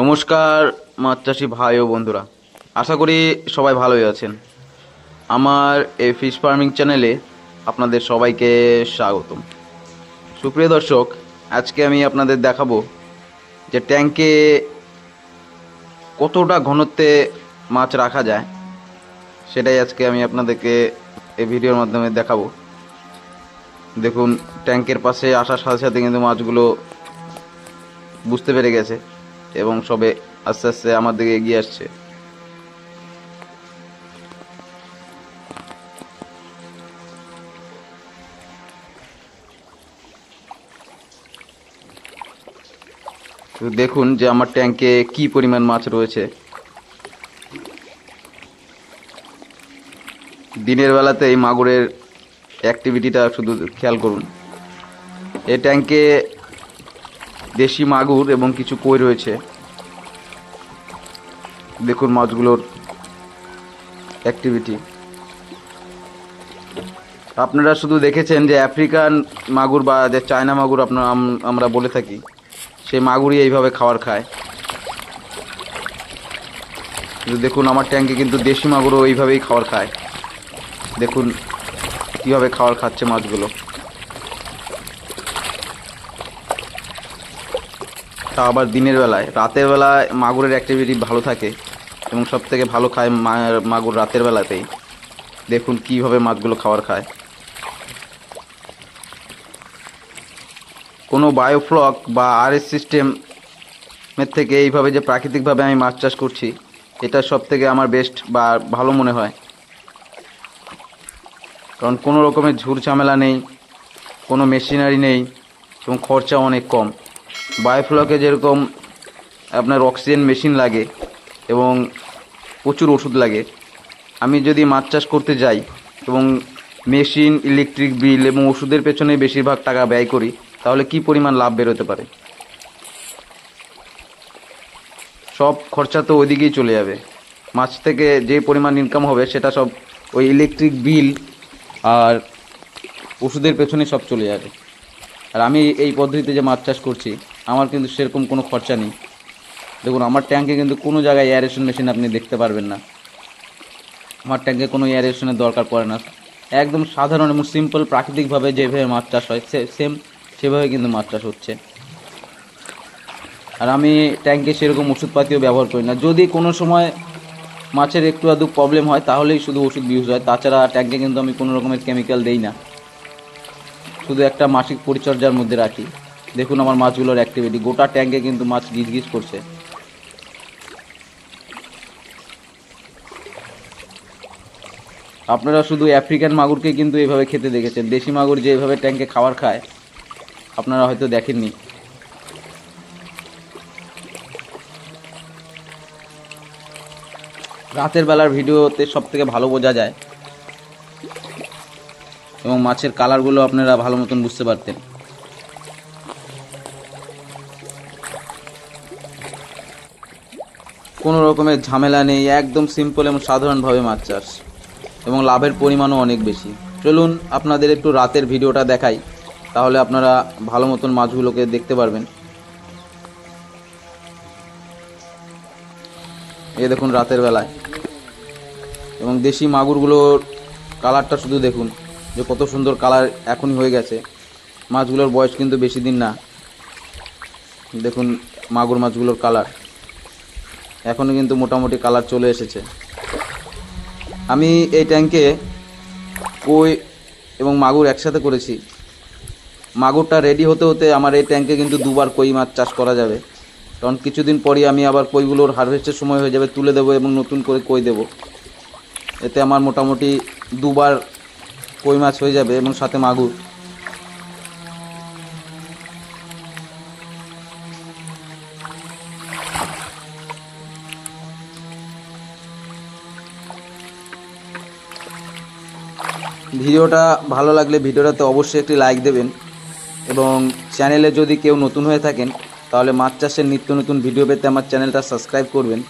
নমস্কার মাছ চাষি ভাই ও বন্ধুরা। আশা করি সবাই ভালোই আছেন। আমার এই ফিশ ফার্মিং চ্যানেলে আপনাদের সবাইকে স্বাগতম। সুপ্রিয় দর্শক, আজকে আমি আপনাদের দেখাবো যে ট্যাঙ্কে কতটা ঘনত্বে মাছ রাখা যায়, সেটাই আজকে আমি আপনাদেরকে এই ভিডিওর মাধ্যমে দেখাবো। দেখুন ট্যাঙ্কের পাশে আসার সাথে সাথে কিন্তু মাছগুলো বুঝতে পেরে গেছে। এবং সবে আস্তে আস্তে আমার দিকে এগিয়ে আসছে। দেখুন যে আমার ট্যাঙ্কে কি পরিমাণ মাছ রয়েছে। দিনের বেলাতে এই মাগুরের অ্যাক্টিভিটিটা শুধু খেয়াল করুন। এই ট্যাঙ্কে দেশি মাগুর এবং কিছু কই রয়েছে। দেখুন মাছগুলোর অ্যাক্টিভিটি আপনারা শুধু দেখেছেন যে আফ্রিকান মাগুর বা যে চায়না মাগুর আপনার আমরা বলে থাকি, সেই মাগুরই এইভাবে খাবার খায়। দেখুন আমার ট্যাঙ্কে কিন্তু দেশি মাগুরও এইভাবেই খাবার খায়। দেখুন কীভাবে খাবার খাচ্ছে মাছগুলো। তা আবার দিনের বেলায়। রাতের বেলায় মাগুরের অ্যাক্টিভিটি ভালো থাকে এবং সব থেকে ভালো খায় মাগুর রাতের বেলাতেই। দেখুন কীভাবে মাছগুলো খাবার খায়। কোনো বায়োফ্লক বা আরএস সিস্টেমের থেকে এইভাবে যে প্রাকৃতিকভাবে আমি মাছ চাষ করছি, এটা সব থেকে আমার বেস্ট বা ভালো মনে হয়। কারণ কোনো রকমের ঝুর ঝামেলা নেই, কোনো মেশিনারি নেই এবং খরচা অনেক কম। বায়োফ্লকে যেরকম আপনার অক্সিজেন মেশিন লাগে এবং প্রচুর ওষুধ লাগে, আমি যদি মাছ চাষ করতে যাই এবং মেশিন, ইলেকট্রিক বিল এবং ওষুধের পেছনে বেশিরভাগ টাকা ব্যয় করি, তাহলে কি পরিমাণ লাভ বেরোতে পারে? সব খরচা তো ওইদিকেই চলে যাবে। মাছ থেকে যে পরিমাণ ইনকাম হবে, সেটা সব ওই ইলেকট্রিক বিল আর ওষুধের পেছনে সব চলে যাবে। আর আমি এই পদ্ধতিতে যে মাছ চাষ করছি আমার কিন্তু সেরকম কোনো খরচা নেই। দেখুন, আমার ট্যাঙ্কে কিন্তু কোনো জায়গায় এয়ারেশন মেশিন আপনি দেখতে পারবেন না। আমার ট্যাঙ্কে কোনো এয়ারেশনের দরকার পড়ে না। একদম সাধারণ এবং সিম্পল প্রাকৃতিকভাবে যেভাবে মাছ চাষ হয় সেম সেভাবে কিন্তু মাছ চাষ হচ্ছে। আর আমি ট্যাঙ্কে সেরকম ওষুধপাতিও ব্যবহার করি না। যদি কোনো সময় মাছের একটু আধটু প্রবলেম হয়, তাহলেই শুধু ওষুধ ইউজ হয়। তাছাড়া ট্যাঙ্কে কিন্তু আমি কোনো রকমের কেমিক্যাল দেই না। শুধু একটা মাসিক পরিচর্যার মধ্যে রাখি। দেখুন আমার মাছগুলোর অ্যাক্টিভিটি গোটা ট্যাঙ্কে কিন্তু মাছ গিজ গিজ করছে। আপনারা শুধু আফ্রিকান মাগুরকে কিন্তু এভাবে খেতে দেখেছেন। দেশি মাগুর যে এইভাবে ট্যাঙ্কে খাবার খায়, আপনারা হয়তো দেখেননি। রাতের বেলার ভিডিওতে সব থেকে ভালো বোঝা যায়, এবং মাছের কালারগুলো আপনারা ভালো মতন বুঝতে পারতেন। কোনো রকমের ঝামেলা নেই, একদম সিম্পল এবং সাধারণভাবে মাছ চাষ। এবং লাভের পরিমাণও অনেক বেশি। চলুন আপনাদের একটু রাতের ভিডিওটা দেখাই, তাহলে আপনারা ভালো মতন মাছগুলোকে দেখতে পারবেন। এ দেখুন রাতের বেলায়। এবং দেশি মাগুরগুলোর কালারটা শুধু দেখুন, যে কত সুন্দর কালার এখনই হয়ে গেছে। মাছগুলোর বয়স কিন্তু বেশি দিন না। দেখুন মাগুর মাছগুলোর কালার। এখনও কিন্তু মোটামুটি কালার চলে এসেছে। আমি এই ট্যাঙ্কে কই এবং মাগুর একসাথে করেছি। মাগুরটা রেডি হতে হতে আমার এই ট্যাঙ্কে কিন্তু দুবার কই মাছ চাষ করা যাবে। কারণ কিছুদিন পরই আমি আবার কইগুলোর হারভেস্টের সময় হয়ে যাবে, তুলে দেবো এবং নতুন করে কই দেবো। এতে আমার মোটামুটি দুবার কই মাছ হয়ে যাবে এবং সাথে মাগুর। ভিডিওটা ভালো লাগলে ভিডিওটাতে অবশ্যই একটি লাইক দেবেন এবং চ্যানেলে যদি কেউ নতুন হয়ে থাকেন তাহলে মাছ চাষের নিত্য নতুন ভিডিও পেতে আমার চ্যানেলটা সাবস্ক্রাইব করবেন।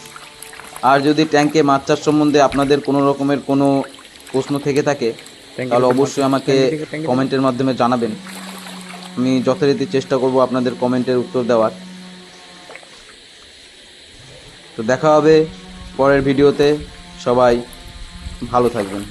আর যদি ট্যাঙ্কে মাছ চাষ সম্বন্ধে আপনাদের কোনো রকমের কোনো প্রশ্ন থেকে থাকে তাহলে অবশ্যই আমাকে কমেন্টের মাধ্যমে জানাবেন। আমি যথারীতি চেষ্টা করব আপনাদের কমেন্টের উত্তর দেওয়ার। তো দেখা হবে পরের ভিডিওতে সবাই ভালো থাকবেন।